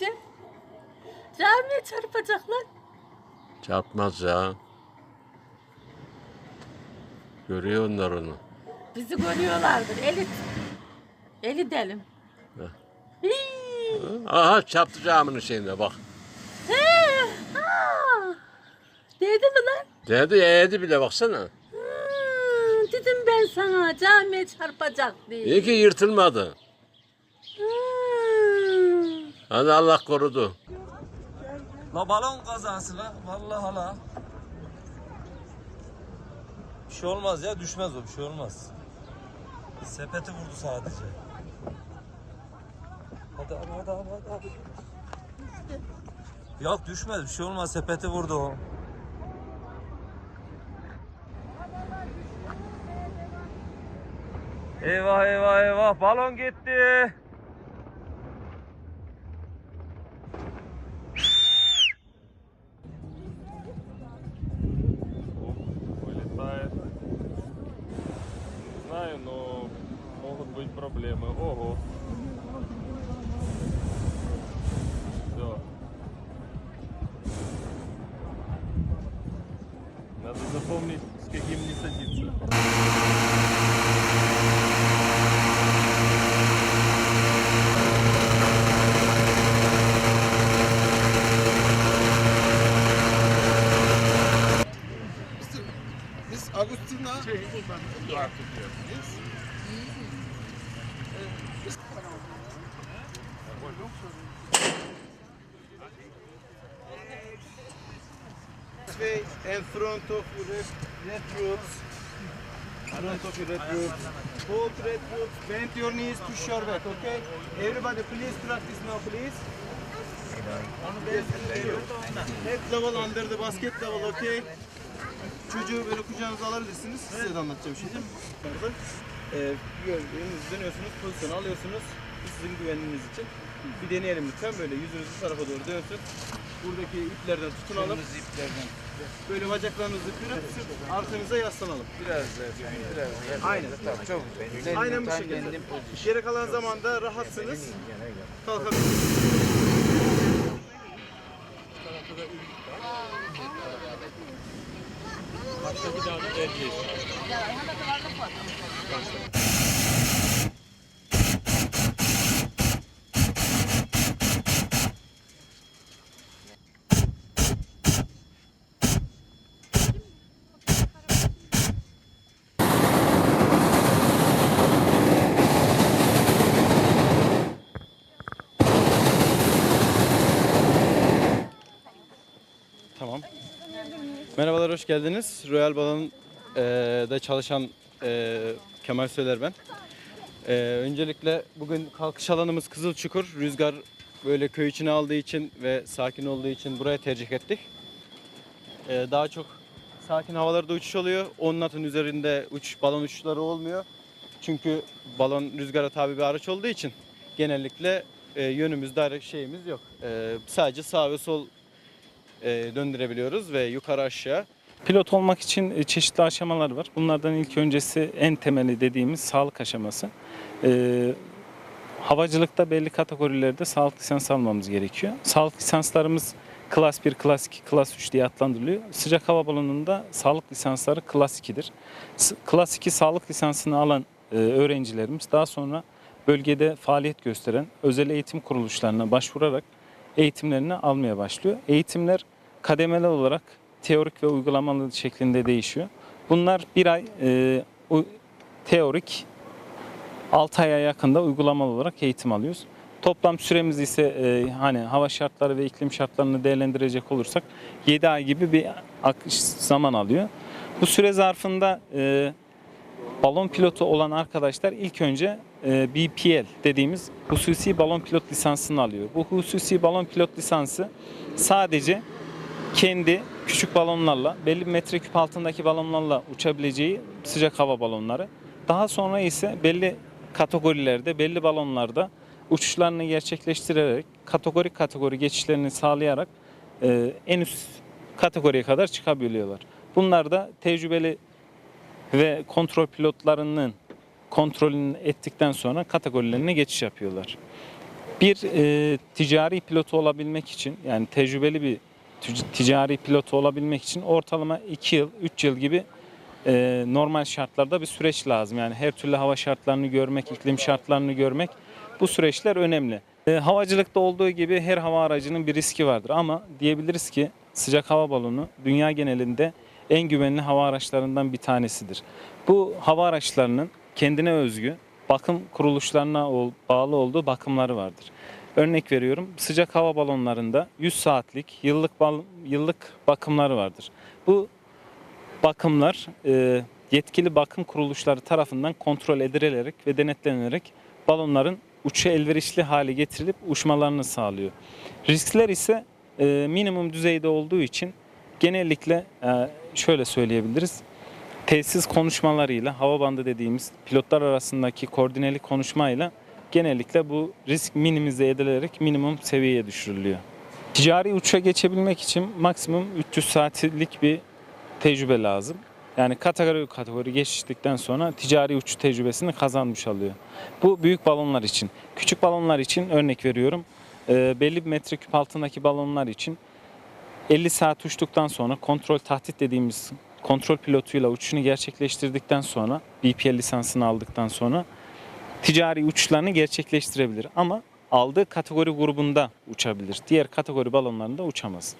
yiyeceğim. Camiye çarpacaklar. Çarpmaz ya. Görüyor onlar onu. Bizi görüyorlardır. Eli, eli delim. Aha çarptı caminin şeyine bak. He, ha. Dedi mi lan? Dedi eğdi bile baksana. Hmm, dedim ben sana camiye çarpacak diye. İyi ki yırtılmadı. Hadi Allah korudu. La balon kazası la. Vallahi la. Bir şey olmaz ya düşmez o bir şey olmaz. Sepeti vurdu sadece. Hadi abi hadi abi hadi abi. Yok düşmez bir şey olmaz sepeti vurdu o. Eyvah eyvah eyvah balon gitti. Знаю, но могут быть проблемы. Ого. Все. Надо запомнить, с каким не садиться. Agustina. This way in front of red, red roots. Front of red roots. Hold red roots. Bend your knees, push your back, okay? Everybody please practice now, please. Head level under the basket level, okay? Çocuğu böyle kucağınıza alabilirsiniz. Size de anlatacağım şimdi. Ee, gördüğünüz dönüyorsunuz, pozisyonu alıyorsunuz. Bu sizin güvenliğiniz için. Bir deneyelim lütfen böyle yüzünüz bu tarafa doğru dönsün. Buradaki iplerden tutunalım. iplerden. Böyle bacaklarınızı kırıp sırt arkanıza yaslanalım. Biraz biraz. Aynen. Tamam, çok güzel. Aynen bu şekilde. Geri kalan zamanda rahatsınız. Kalkabilirsiniz. Tamam. Merhabalar, hoş geldiniz. Royal Balon'da çalışan e, Kemal Söyler ben. E, öncelikle bugün kalkış alanımız Kızılçukur. Rüzgar böyle köy içine aldığı için ve sakin olduğu için buraya tercih ettik. E, daha çok sakin havalarda uçuş oluyor. 10 knot'un üzerinde uç balon uçuşları olmuyor. Çünkü balon rüzgara tabi bir araç olduğu için genellikle e, yönümüzde şeyimiz yok. E, sadece sağ ve sol e, döndürebiliyoruz ve yukarı aşağı. Pilot olmak için e, çeşitli aşamalar var. Bunlardan ilk öncesi en temeli dediğimiz sağlık aşaması. Ee, havacılıkta belli kategorilerde sağlık lisansı almamız gerekiyor. Sağlık lisanslarımız Klas 1, Klas 2, Klas 3 diye adlandırılıyor. Sıcak hava balonunda sağlık lisansları Klas 2'dir. S- Klas 2 sağlık lisansını alan e, öğrencilerimiz daha sonra bölgede faaliyet gösteren özel eğitim kuruluşlarına başvurarak eğitimlerini almaya başlıyor. Eğitimler kademeli olarak teorik ve uygulamalı şeklinde değişiyor. Bunlar bir ay e, teorik, 6 aya yakında uygulamalı olarak eğitim alıyoruz. Toplam süremiz ise e, hani hava şartları ve iklim şartlarını değerlendirecek olursak 7 ay gibi bir zaman alıyor. Bu süre zarfında e, balon pilotu olan arkadaşlar ilk önce e, BPL dediğimiz hususi balon pilot lisansını alıyor. Bu hususi balon pilot lisansı sadece kendi küçük balonlarla belli metreküp altındaki balonlarla uçabileceği sıcak hava balonları. Daha sonra ise belli kategorilerde belli balonlarda uçuşlarını gerçekleştirerek kategori kategori geçişlerini sağlayarak e, en üst kategoriye kadar çıkabiliyorlar. Bunlar da tecrübeli ve kontrol pilotlarının kontrolünü ettikten sonra kategorilerine geçiş yapıyorlar. Bir e, ticari pilotu olabilmek için yani tecrübeli bir ticari pilotu olabilmek için ortalama 2 yıl, 3 yıl gibi e, normal şartlarda bir süreç lazım. Yani her türlü hava şartlarını görmek, iklim şartlarını görmek bu süreçler önemli. E, havacılıkta olduğu gibi her hava aracının bir riski vardır ama diyebiliriz ki sıcak hava balonu dünya genelinde en güvenli hava araçlarından bir tanesidir. Bu hava araçlarının kendine özgü bakım kuruluşlarına bağlı olduğu bakımları vardır. Örnek veriyorum sıcak hava balonlarında 100 saatlik yıllık yıllık bakımları vardır. Bu bakımlar e, yetkili bakım kuruluşları tarafından kontrol edilerek ve denetlenerek balonların uçuşa elverişli hale getirilip uçmalarını sağlıyor. Riskler ise e, minimum düzeyde olduğu için genellikle e, şöyle söyleyebiliriz. Tesis konuşmalarıyla, hava bandı dediğimiz pilotlar arasındaki koordineli konuşmayla genellikle bu risk minimize edilerek minimum seviyeye düşürülüyor. Ticari uçuşa geçebilmek için maksimum 300 saatlik bir tecrübe lazım. Yani kategori kategori geçtikten sonra ticari uçuş tecrübesini kazanmış oluyor. Bu büyük balonlar için. Küçük balonlar için örnek veriyorum. e, belli bir metreküp altındaki balonlar için 50 saat uçtuktan sonra kontrol tahdit dediğimiz kontrol pilotuyla uçuşunu gerçekleştirdikten sonra BPL lisansını aldıktan sonra ticari uçuşlarını gerçekleştirebilir. Ama aldığı kategori grubunda uçabilir. Diğer kategori balonlarında uçamaz.